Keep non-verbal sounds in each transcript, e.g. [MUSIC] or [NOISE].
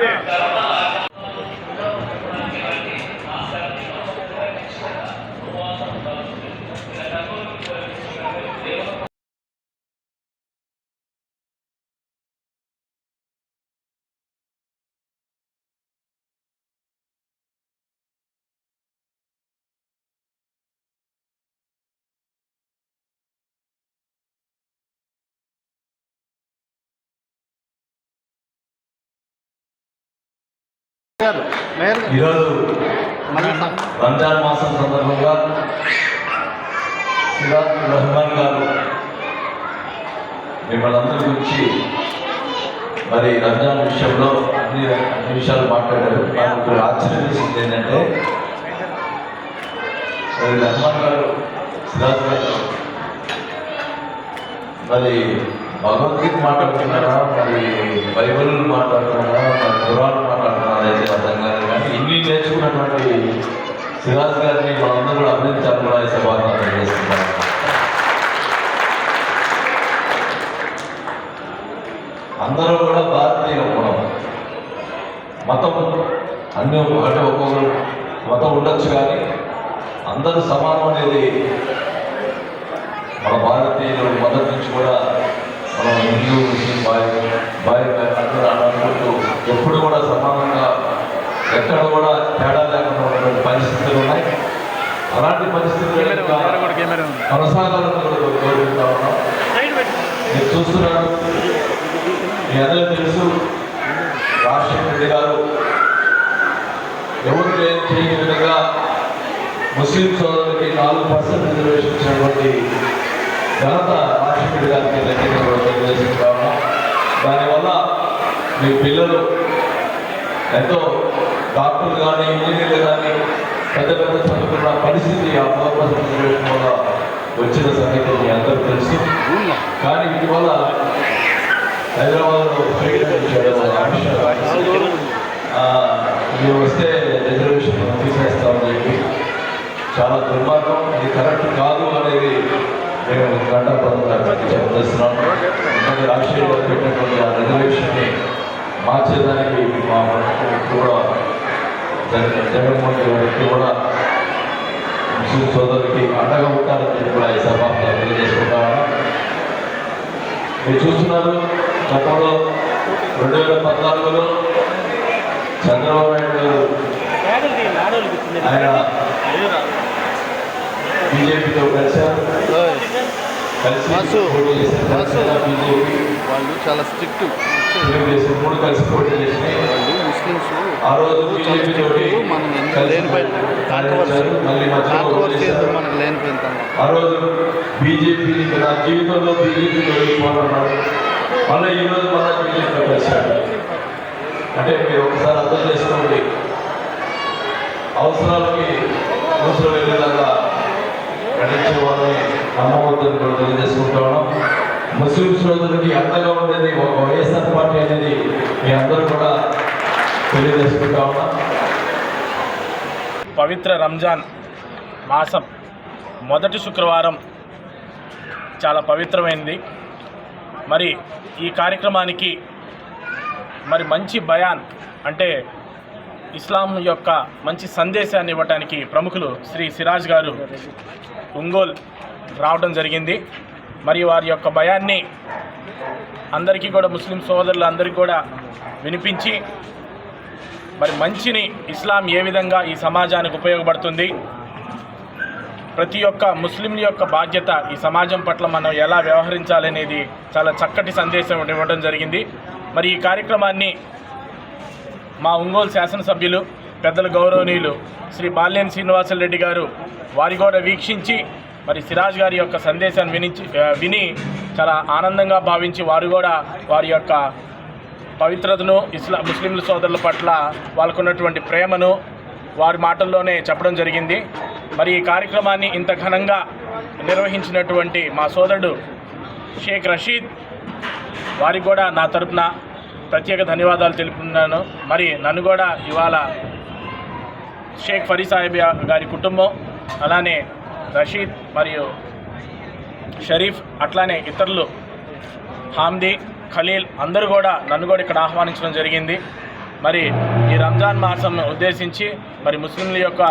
Yeah. ఈరోజు రంజాన్ మాసం సందర్భంగా సిరాజ్ రెహమాన్ గారు మిమ్మల్ని అందరి గురించి మరి రంజాన్ విషయంలో అన్ని అన్ని విషయాలు మాట్లాడారు. నాకు ఆశ్చర్యం వేసింది ఏంటంటే మరి రెహమాన్ గారు సిరాజ్ గారు మరి భగవద్గీత మాట్లాడుతున్నారా? మరి బైబిల్ మాట్లాడుతున్నారా? సిరాజ్ గారిని మనందరూ కూడా అభినందించాలని ఈ సభను తెలియజేస్తున్నాను. అందరూ కూడా భారతీయ మనం మతం అన్ని అంటే ఒక్కొక్కరు మతం ఉండొచ్చు కానీ అందరూ సమానం అనేది మన భారతీయులు మొదటి నుంచి కూడా మనం హిందూ ముస్లిం బాయ్ బాయ్ అందరూ అనుకుంటూ ఎప్పుడు కూడా సమానంగా ఎక్కడ కూడా ఇంకా కొనసాగాలని కూడా కోరుకుంటా ఉన్నాం మీరు చూస్తున్నారు. మీ అందరూ తెలుసు రాజశేఖర రెడ్డి గారు ఎవరు చేయని విధంగా ముస్లిం సోదరులకి నాలుగు పర్సెంట్ రిజర్వేషన్ ఇచ్చినటువంటి ఘనత రాజశేఖర గారికి దగ్గర తెలియజేసుకుంటాము దానివల్ల మీ పిల్లలు ఎంతో డాక్టర్లు కానీ ఇంజనీర్లు కానీ పెద్ద పెద్ద చదువుకున్న పరిస్థితి ఆ పూర్వ పర్సెంట్ వల్ల వచ్చిన సంగతి మీ అందరూ తెలుసు. కానీ ఇటీవల వల్ల హైదరాబాద్లో మీరు వస్తే రిజర్వేషన్ తీసేస్తామని చెప్పి చాలా దుర్మార్గం. ఇది కరెక్ట్ కాదు అనేది మేము గంటాపదంగా చెప్పేస్తున్నాం ఎందుకంటే రాజశేఖర్ పెట్టినటువంటి ఆ రిజర్వేషన్ని మార్చేదానికి మా కూడా జగన్మోహన్ రెడ్డి కూడా ముస్లిం సోదరులకి అండగా ఉంటారని చెప్పి కూడా ఈ సభ తెలియజేసుకుంటాము మీరు చూస్తున్నారు గతంలో రెండు వేల పద్నాలుగులో చంద్రబాబు నాయుడు గారు ఆయన బీజేపీతో కలిశారు. వాళ్ళు చాలా స్ట్రిక్ట్. మూడు కలిసి పోటీ చేసినాయి. ఆ రోజు చాలా లేనిపోయిన కాంట్రవర్సీ కాంట్రవర్సీ. ఎందుకు మనకు లేనిపోయిన ఆ రోజు బీజేపీ నా జీవితంలో బీజేపీ మళ్ళీ ఈ రోజు మళ్ళీ బీజేపీలో కలిశాడు అంటే మీరు ఒకసారి అర్థం చేసుకోండి. అవసరాలకి అవసరం వెళ్ళేలాగా గణించే వాళ్ళని నమ్మవద్దని కూడా తెలియజేసుకుంటా ఉన్నాం. ముస్లిం సోదరులకి అండగా ఉండేది ఒక వైఎస్ఆర్ పార్టీ అనేది మీ అందరూ కూడా తెలియజేసుకుంటా ఉన్నాం. పవిత్ర రంజాన్ మాసం మొదటి శుక్రవారం చాలా పవిత్రమైనది మరి ఈ కార్యక్రమానికి మరి మంచి బయాన్ అంటే ఇస్లాం యొక్క మంచి సందేశాన్ని ఇవ్వటానికి ప్రముఖులు శ్రీ సిరాజ్ గారు ఒంగోల్ రావడం జరిగింది. మరి వారి యొక్క భయాన్ని అందరికీ కూడా ముస్లిం సోదరులు అందరికీ కూడా వినిపించి మరి మంచిని ఇస్లాం ఏ విధంగా ఈ సమాజానికి ఉపయోగపడుతుంది? ప్రతి ఒక్క ముస్లింల యొక్క బాధ్యత ఈ సమాజం పట్ల మనం ఎలా వ్యవహరించాలనేది చాలా చక్కటి సందేశం ఇవ్వడం జరిగింది. మరి ఈ కార్యక్రమాన్ని మా ఒంగోలు శాసనసభ్యులు పెద్దల గౌరవనీయులు శ్రీ బాల్యం శ్రీనివాసరెడ్డి గారు వారి కూడా వీక్షించి మరి సిరాజ్ గారి యొక్క సందేశాన్ని వినించి విని చాలా ఆనందంగా భావించి వారు కూడా వారి యొక్క పవిత్రతను ఇస్లా ముస్లింల సోదరుల పట్ల వాళ్ళకున్నటువంటి ప్రేమను వారి మాటల్లోనే చెప్పడం జరిగింది. మరి ఈ కార్యక్రమాన్ని ఇంత ఘనంగా నిర్వహించినటువంటి మా సోదరుడు షేక్ రషీద్ వారికి కూడా నా తరపున ప్రత్యేక ధన్యవాదాలు తెలుపుతున్నాను. మరి నన్ను కూడా ఇవాళ షేక్ ఫరీ సాహిబ్ గారి కుటుంబం అలానే రషీద్ మరియు షరీఫ్ అట్లానే ఇతరులు హామ్దీ ఖలీల్ అందరూ కూడా నన్ను కూడా ఇక్కడ ఆహ్వానించడం జరిగింది. మరి ఈ రంజాన్ మాసం ఉద్దేశించి మరి ముస్లింల యొక్క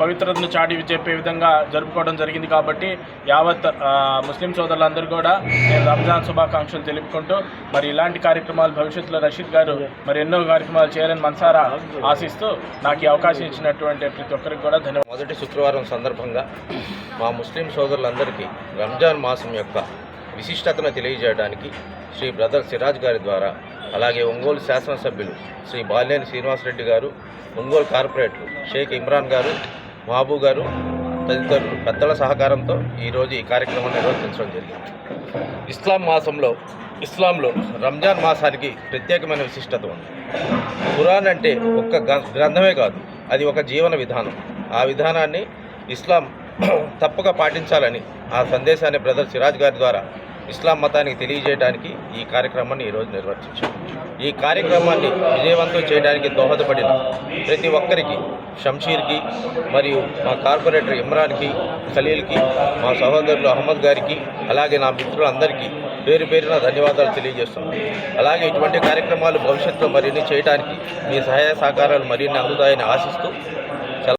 పవిత్రతను చాటి చెప్పే విధంగా జరుపుకోవడం జరిగింది కాబట్టి యావత్ ముస్లిం సోదరులందరూ కూడా నేను రంజాన్ శుభాకాంక్షలు తెలుపుకుంటూ మరి ఇలాంటి కార్యక్రమాలు భవిష్యత్తులో రషీద్ గారు మరి ఎన్నో కార్యక్రమాలు చేయాలని మనసారా ఆశిస్తూ నాకు ఈ అవకాశం ఇచ్చినటువంటి ప్రతి ఒక్కరికి కూడా ధన్యవాదాలు. మొదటి శుక్రవారం సందర్భంగా మా ముస్లిం సోదరులందరికీ రంజాన్ మాసం యొక్క విశిష్టతను తెలియజేయడానికి శ్రీ బ్రదర్ సిరాజ్ గారి ద్వారా అలాగే ఒంగోలు శాసనసభ్యులు శ్రీ బాలినేని శ్రీనివాసరెడ్డి గారు ఒంగోలు కార్పొరేటర్ షేక్ ఇమ్రాన్ గారు మహబూ గారు తదితరులు పెద్దల సహకారంతో ఈరోజు ఈ కార్యక్రమం నిర్వర్తించడం జరిగింది. ఇస్లాం మాసంలో ఇస్లాంలో రంజాన్ మాసానికి ప్రత్యేకమైన విశిష్టత ఉంది. ఖురాన్ అంటే ఒక్క గ్రంథమే కాదు అది ఒక జీవన విధానం. ఆ విధానాన్ని ఇస్లాం [CLEARS THROAT] తప్పక పాటించాలని ఆ సందేశాన్ని బ్రదర్ సిరాజ్ గారి ద్వారా ఇస్లాం మతానికి తెలియజేయడానికి ఈ కార్యక్రమాన్ని ఈరోజు నిర్వర్తించాం ఈ కార్యక్రమాన్ని విజయవంతం చేయడానికి దోహదపడిన ప్రతి ఒక్కరికి షంషీర్కి మరియు మా కార్పొరేటర్ ఇమ్రాన్కి ఖలీల్కి మా సహోదరులు అహ్మద్ గారికి అలాగే నా మిత్రులందరికీ పేరు పేరున ధన్యవాదాలు తెలియజేస్తున్నాను. అలాగే ఇటువంటి కార్యక్రమాలు భవిష్యత్తులో మరిన్ని చేయడానికి మీ సహాయ సహకారాలు మరిన్ని అందుతాయని ఆశిస్తూ